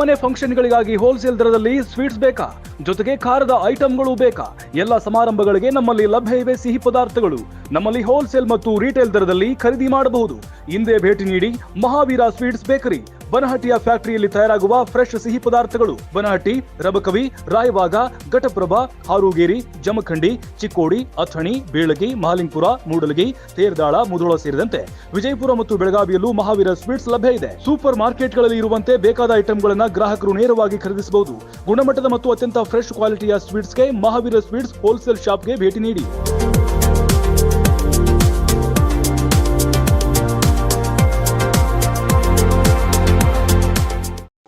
ಮನೆ ಫಂಕ್ಷನ್ಗಳಿಗಾಗಿ ಹೋಲ್ಸೇಲ್ ದರದಲ್ಲಿ ಸ್ವೀಟ್ಸ್ ಬೇಕಾ? ಜೊತೆಗೆ ಖಾರದ ಐಟಂಗಳು ಬೇಕಾ? ಎಲ್ಲ ಸಮಾರಂಭಗಳಿಗೆ ನಮ್ಮಲ್ಲಿ ಲಭ್ಯ ಇವೆ ಸಿಹಿ ಪದಾರ್ಥಗಳು. ನಮ್ಮಲ್ಲಿ ಹೋಲ್ಸೇಲ್ ಮತ್ತು ರೀಟೇಲ್ ದರದಲ್ಲಿ ಖರೀದಿ ಮಾಡಬಹುದು. ಹಿಂದೆ ಭೇಟಿ ನೀಡಿ ಮಹಾವೀರ ಸ್ವೀಟ್ಸ್ ಬೇಕರಿ ಬನಹಟ್ಟಿಯ ಫ್ಯಾಕ್ಟರಿಯಲ್ಲಿ ತಯಾರಾಗುವ ಫ್ರೆಶ್ ಸಿಹಿ ಪದಾರ್ಥಗಳು. ಬನಹಟ್ಟಿ, ರಬಕವಿ ರಾಯವಾಗ ಘಟಪ್ರಭಾ, ಹಾರೂಗೇರಿ, ಜಮಖಂಡಿ, ಚಿಕ್ಕೋಡಿ, ಅಥಣಿ, ಬೀಳಗಿ, ಮಹಾಲಿಂಗ್ಪುರ, ಮೂಡಲಗಿ, ತೇರ್ದಾಳ, ಮುಧೋಳ ಸೇರಿದಂತೆ ವಿಜಯಪುರ ಮತ್ತು ಬೆಳಗಾವಿಯಲ್ಲೂ ಮಹಾವೀರ ಸ್ವೀಟ್ಸ್ ಲಭ್ಯ ಇದೆ. ಸೂಪರ್ ಮಾರ್ಕೆಟ್ಗಳಲ್ಲಿ ಇರುವಂತೆ ಬೇಕಾದ ಐಟಂಗಳನ್ನು ಗ್ರಾಹಕರು ನೇರವಾಗಿ ಖರೀದಿಸಬಹುದು. ಗುಣಮಟ್ಟದ ಮತ್ತು ಅತ್ಯಂತ ಫ್ರೆಶ್ ಕ್ವಾಲಿಟಿಯ ಸ್ವೀಟ್ಸ್ಗೆ ಮಹಾವೀರ ಸ್ವೀಟ್ಸ್ ಹೋಲ್ಸೇಲ್ ಶಾಪ್ಗೆ ಭೇಟಿ ನೀಡಿ.